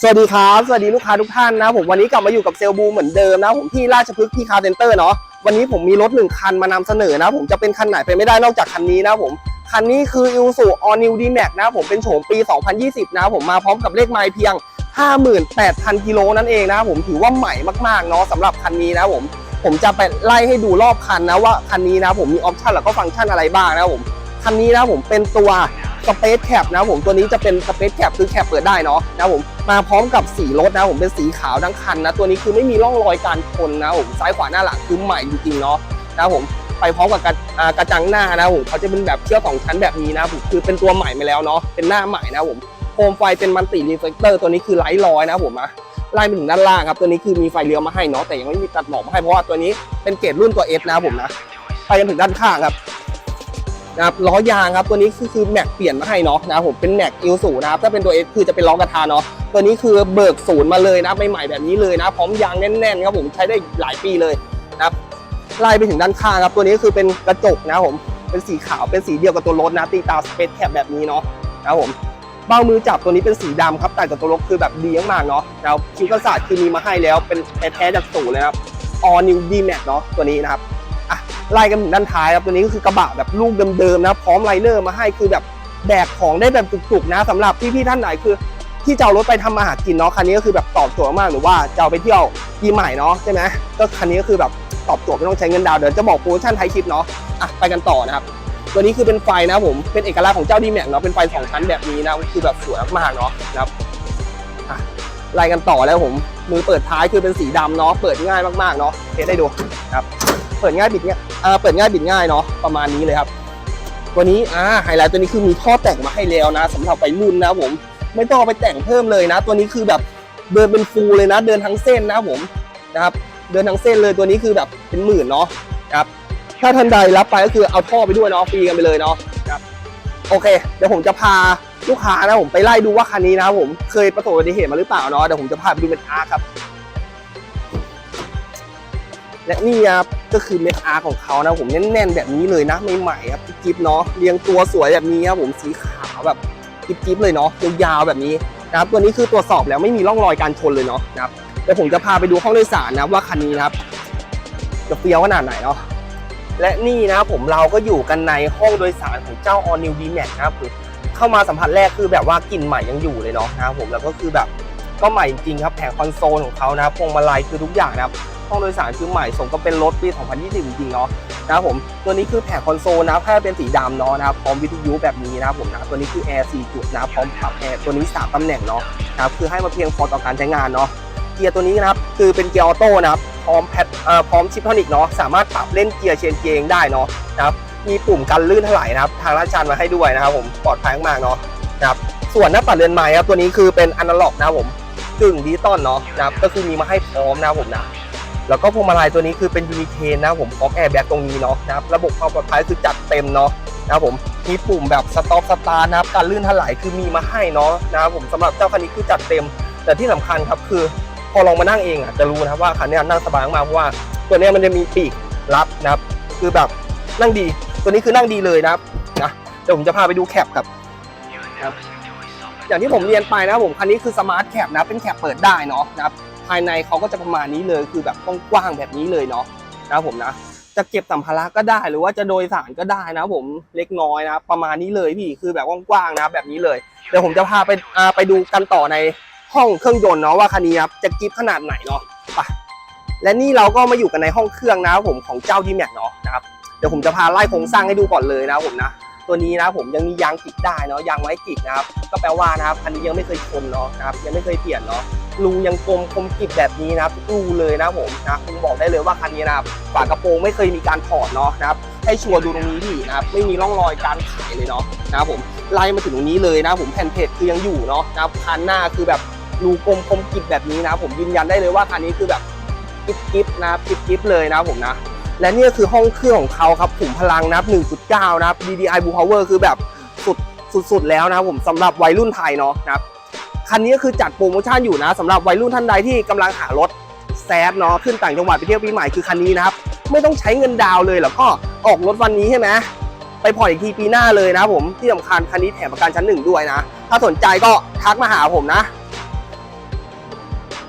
สวัสดีครับ สวัสดีลูกค้าทุกท่านนะผมวันนี้กลับมาอยู่กับเซลบูเหมือนเดิมนะผมที่ราชพฤกษ์ที่คาร์เซนเตอร์เนาะวันนี้ผมมีรถหนึ่งคันมานำเสนอนะผมจะเป็นคันไหนไปไม่ได้นอกจากคันนี้นะผมคันนี้คือ i l s u All New D-Max นะผมเป็นโฉมปี 2020 นะผมมาพร้อมกับเลขไมล์เพียง 58,000 กิโลนั่นเองนะผมถือว่าใหม่มากๆเนาะสำหรับคันนี้นะผมผมจะไปไล่ให้ดูรอบคันนะว่าคันนี้นะผมมีออปชันแล้วก็ฟังก์ชันอะไรบ้างนะผมคันนี้นะผมเป็นตัว Space Cap นะผมตัวนี้จะเป็น Space Cap คือแคปเปิดได้เนาะนะผมมาพร้อมกับสีรถนะผมเป็นสีขาวทั้งคันนะตัวนี้คือไม่มีร่องรอยการชนนะผมซ้ายขวาหน้าหลังคือใหม่จริงๆเนาะนะผมไปพร้อมกับกระอ่ากระจังหน้านะผมเขาจะเป็นแบบเชือกสองชั้นแบบนี้นะผมคือเป็นตัวใหม่มาแล้วเนาะเป็นหน้าใหม่นะผมโคมไฟเป็นมันติรีเฟกเตอร์ตัวนี้คือไร้รอยนะผมอะไล่ไปถึงด้านล่างครับตัวนี้คือมีไฟเลี้ยวมาให้เนาะแต่ยังไม่มีตัดหมอกมาให้เพราะว่าตัวนี้เป็นเกรดรุ่นตัว S นะผมนะไปกันถึงด้านข้างครับ นะครับล้อยางครับตัวนี้คือคือแม็กเปลี่ยนมาให้เนาะนะครับผมเป็นแม็กอิลสูนะครับถ้าเป็นตัว X คือจะเป็นล้อกระทะเนาะตัวนี้คือเบิกศูนย์มาเลยนะใหม่ๆแบบนี้เลยนะพร้อมยางแน่นๆครับผมใช้ได้หลายปีเลยนะครับไล่ไปถึงด้านข้างครับตัวนี้คือเป็นกระจกนะครับผมเป็นสีขาวเป็นสีเดียวกับตัวรถนะตีตาสเปซแคปแบบนี้เนาะนะครับผมเบ้ามือจับตัวนี้เป็นสีดำครับแต่กับตัวรถคือแบบดีมากๆเนาะแล้วคิวกันศาสตร์คือมีมาให้แล้วเป็นแท้ๆจากศูนย์เลยนะครับ All New D Max เนาะตัวนี้นะครับ ไล่กันถึงด้านท้ายครับตัวนี้ก็คือกระบะแบบลูกเดิมๆนะพร้อมไลเนอร์มาให้คือแบบแบกของได้แบบจุกๆนะสำหรับพี่ๆท่านไหนคือที่จะเอารถไปทำมาหารกินเนาะคันนี้ก็คือแบบตอบโจทย์มากหรือว่าจะเอาไปเที่ยวปีใหม่เนาะใช่ไหมก็คันนี้ก็คือแบบตอบโจทย์ไม่ต้องใช้เงินดาวเดี๋ยวจะบอกโปรโมชั่นท้ายคลิปเนาะอะไปกันต่อนะครับตัวนี้คือเป็นไฟนะผมเป็นเอกลักษณ์ของเจ้าดีแม็กเนาะเป็นไฟสองชั้นแบบนี้นะคือแบบสวยมากๆเนาะนะครับไล่กันต่อแล้วผมมือเปิดท้ายคือเป็นสีดำเนาะเปิดง่ายมากๆเนาะเทสได้ดูครับ ปิดง่ายบิดง่ายเอ่อเปิดง่ายบิดง่ายเนาะประมาณนี้เลยครับตัวนี้อ่าไฮไลท์ตัวนี้คือมีท่อแต่งมาให้แล้วนะสำหรับไปรุ่นนะผมไม่ต้องไปแต่งเพิ่มเลยนะ ตัวนี้คือแบบเดินเป็นฟูลเลยนะ เดินทั้งเส้นนะผมนะครับ เดินทั้งเส้นเลยตัวนี้คือแบบเป็นหมื่นเนาะครับถ้าท่านใดรับไปก็คือเอาท่อไปด้วยเนาะฟรีกันไปเลยเนาะครับโอเค เดี๋ยวผมจะพาลูกค้านะผมไปไล่ดูว่าคันนี้นะผมเคยประสบอุบัติเหตุมาหรือเปล่าเนาะเดี๋ยวผมจะพาไปดูเป็นอาร์ครับ และนี่ครับก็คือเม็ดอาร์ของเขานะผมแน่นๆแบบนี้เลยนะใหม่ๆครับจิ๊บเนาะเรียงตัวสวยแบบนี้ครับผมสีขาวแบบจิ๊บๆเลยเนาะยาวๆแบบนี้นะครับตัวนี้คือตรวจสอบแล้วไม่มีร่องรอยการชนเลยเนาะนะครับเดี๋ยวผมจะพาไปดูห้องโดยสารนะว่าคันนี้นะครับจะเฟี้ยวขนาดไหนเนาะและนี่นะผมเราก็อยู่กันในห้องโดยสารของเจ้า All New D-Max นะครับคือเข้ามาสัมผัสแรกคือแบบว่ากลิ่นใหม่ยังอยู่เลยเนาะนะครับผมแล้วก็คือแบบก็ใหม่จริงๆครับแผงคอนโซลของเขานะพวงมาลัยคือทุกอย่างนะครับ ห้องโดยสารคือใหม่สมกับเป็นรถปี 2020 จริงๆเนาะนะครับผมตัวนี้คือแผงคอนโซลนะแค่เป็นสีดำเนาะนะครับพร้อมวิทยุแบบนี้นะครับผมนะตัวนี้คือแอร์4จุดนะพร้อมปรับแอร์ตัวนี้3ตำแหน่งเนาะนะครับคือให้มาเพียงพอต่อการใช้งานเนาะเกียร์ตัวนี้นะครับคือเป็นเกียร์ออโต้นะครับพร้อมแพดเอ่อพร้อมชิปทอนิกเนาะสามารถปรับเล่นเกียร์เชนเกียร์เองได้เนาะนะครับมีปุ่มกันลื่นถลายนะครับ ทางลาดชันมาให้ด้วยนะครับผมปลอดภัยมากเนาะนะครับส่วนหน้าปัดเรือนไม้ครับตัวนี้คือเป็นอนาล็อกนะครับผมกึ่งดิจิตอลเนาะนะครับก็คือมีมาให้พร้อมนะครับผมนะ แล้วก็พวงมาลัยตัวนี้คือเป็นยูนิเทนนะผมพร้อมแอร์แบ็กตรงนี้เนาะนะครับระบบความปลอดภัยคือจัดเต็มเนาะนะครับผมมีปุ่มแบบสต็อปสตาร์นะครับการลื่นถลายคือมีมาให้เนาะนะครับผมสำหรับเจ้าคันนี้คือจัดเต็ม แต่ที่สำคัญครับคือพอลองมานั่งเองอะจะรู้นะว่าคันนี้นั่งสบายมากเพราะว่า ตัวนี้มันจะมีปีกรับนะครับ คือแบบนั่งดี ตัวนี้คือนั่งดีเลยนะครับนะเดี๋ยวผมจะพาไปดูแคปครับครับอย่างที่ผมเรียนไปนะผมคันนี้คือสมาร์ทแคปนะเป็นแคปเปิดได้เนาะนะครับ ภายในเขาก็จะประมาณนี้เลยคือแบบกว้างๆแบบนี้เลยเนาะนะผมนะ จะเก็บสัมภาระก็ได้หรือว่าจะโดยสารก็ได้นะผมเล็กน้อยนะครับประมาณนี้เลยพี่คือแบบกว้างๆนะแบบนี้เลยเดี๋ยวผมจะพาไปไปดูกันต่อในห้องเครื่องยนต์เนาะว่าคันนี้ครับจะกิฟขนาดไหนเนาะไปและนี่เราก็มาอยู่กันในห้องเครื่องนะครับผมของเจ้าดีแม็กเนาะนะครับเดี๋ยวผมจะพาไล่โครงสร้างให้ดูก่อนเลยนะครับผมนะ ตัวนี้นะผมยังมียางกิกได้เนาะยางไว้กิกนะครับก็แปลว่านะครับคันนี้ยังไม่เคยชนเนาะนะครับยังไม่เคยเปลี่ยนเนาะรูยังกลมคมกริบแบบนี้นะครับรูเลยนะผมนะผมบอกได้เลยว่าคันนี้นะครับฝากระโปรงไม่เคยมีการถอดเนาะนะครับให้ชัวร์ดูตรงนี้ดินะครับไม่มีร่องรอยการขายเลยเนาะนะครับผมไล่มาถึงตรงนี้เลยนะผมแผ่นเพจคือยังอยู่เนาะนะครับคันหน้าคือแบบรูกลมคมกริบแบบนี้นะผมยืนยันได้เลยว่าคันนี้คือแบบกิ๊บกิ๊บนะครับกิ๊บกิ๊บเลยนะผมนะ และนี่คือห้องเครื่องของเขาครับขุมพลังนะครับ 1.9 นะครับ DDI Blue Power คือแบบสุดสุดๆแล้วนะครับผมสำหรับวัยรุ่นไทยเนาะนะครับคันนี้ก็คือจัดโปรโมชั่นอยู่นะสำหรับวัยรุ่นท่านใดที่กำลังหารถแซดเนาะขึ้นต่างจังหวัดไปเที่ยวปีใหม่คือคันนี้นะครับไม่ต้องใช้เงินดาวเลยแล้วก็ออกรถวันนี้ใช่ไหมไปผ่อนอีกทีปีหน้าเลยนะครับผมที่สำคัญคันนี้แถมประกันชั้นหนึ่งด้วยนะ ถ้าสนใจก็ทักมาหาผมนะ